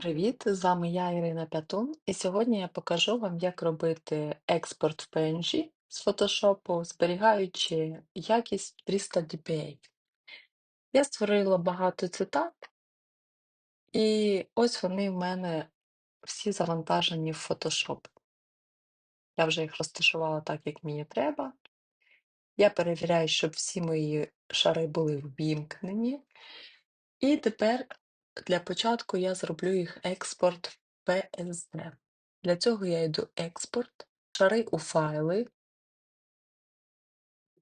Привіт! З вами я, Ірина Пятун, і сьогодні я покажу вам, як робити експорт в PNG з Photoshop, зберігаючи якість 300 dpi. Я створила багато цитат, і ось вони в мене всі завантажені в Photoshop. Я вже їх розташувала так, як мені треба. Я перевіряю, щоб всі мої шари були ввімкнені. І тепер для початку я зроблю їх експорт в PSD. Для цього я йду експорт, шари у файли,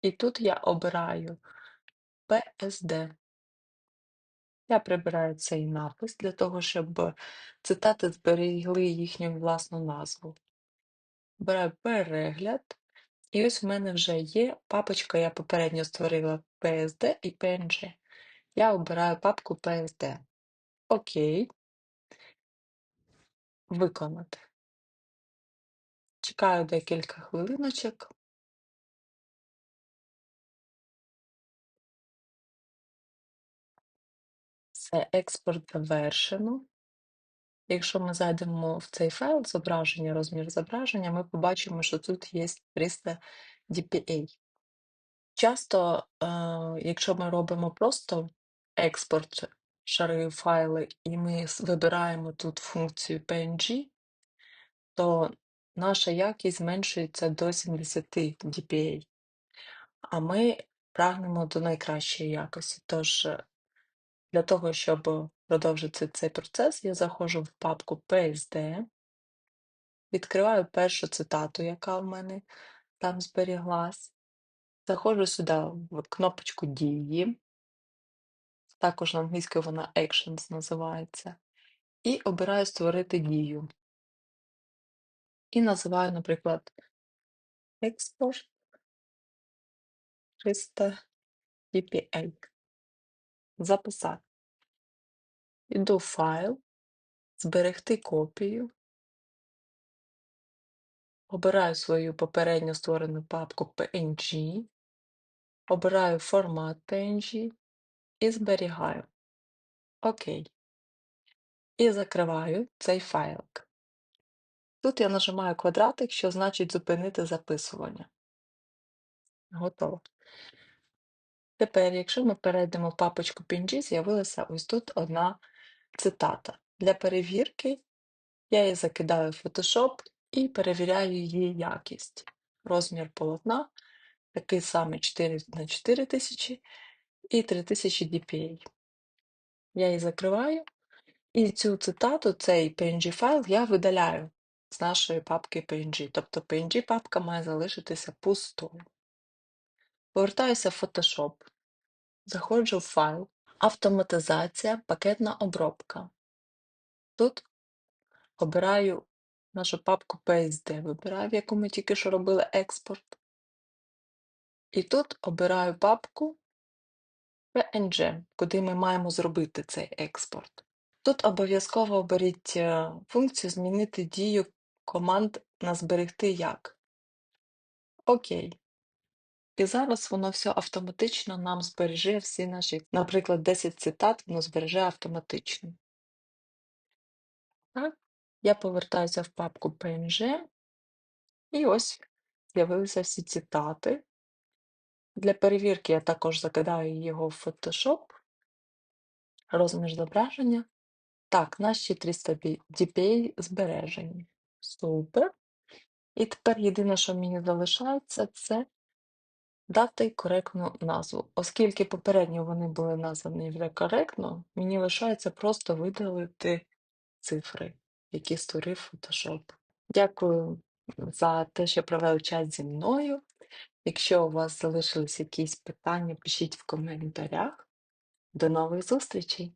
і тут я обираю PSD. Я прибираю цей напис для того, щоб цитати зберігли їхню власну назву. Обираю перегляд, і ось в мене вже є папочка, я попередньо створила PSD і PNG. Я обираю папку PSD. Окей, виконати. Чекаю декілька хвилиночок. Все, експорт завершено. Якщо ми зайдемо в цей файл зображення, розмір зображення, ми побачимо, що тут є 300 dpa. Часто, е, якщо ми робимо просто експорт шари файли, і ми вибираємо тут функцію PNG, то наша якість зменшується до 70 dpa. А ми прагнемо до найкращої якості. Тож е, Для того, щоб продовжити цей процес, я заходжу в папку PSD, відкриваю першу цитату, яка в мене там зберіглась. Заходжу сюди в кнопочку дії, також на англійською вона Actions називається, і обираю створити дію. І називаю, наприклад, Export 300 dpa. Записати. Іду в файл, зберегти копію. Обираю свою попередньо створену папку PNG, обираю формат PNG і зберігаю. Окей. І закриваю цей файлик. Тут я нажимаю квадратик, що значить зупинити записування. Готово. Тепер, якщо ми перейдемо в папочку PNG, з'явилася ось тут одна цитата. Для перевірки я її закидаю в Photoshop і перевіряю її якість. Розмір полотна такий самий 4 на 4000 і 3000 dpi. Я її закриваю, і цю цитату, цей PNG файл я видаляю з нашої папки PNG. Тобто PNG папка має залишитися пустою. Повертаюся в Photoshop, заходжу в файл, автоматизація, пакетна обробка. Тут обираю нашу папку PSD, вибираю, в яку ми тільки що робили експорт. І тут обираю папку PNG, куди ми маємо зробити цей експорт. Тут обов'язково оберіть е, функцію змінити дію команд на зберегти як. Окей. І зараз воно все автоматично нам збереже всі наші, наприклад, 10 цитат, воно збереже автоматично. Так, я повертаюся в папку PNG, і ось з'явилися всі цитати. Для перевірки я також закидаю його в Photoshop, розмір зображення. Так, наші 300 бі- dpi збережені. Супер. І тепер єдине, що мені залишається, це дати коректну назву. Оскільки попередньо вони були названі вже коректно, мені лишається просто видалити цифри, які створив Photoshop. Дякую за те, що провели час зі мною. Якщо у вас залишились якісь питання, пишіть в коментарях. До нових зустрічей!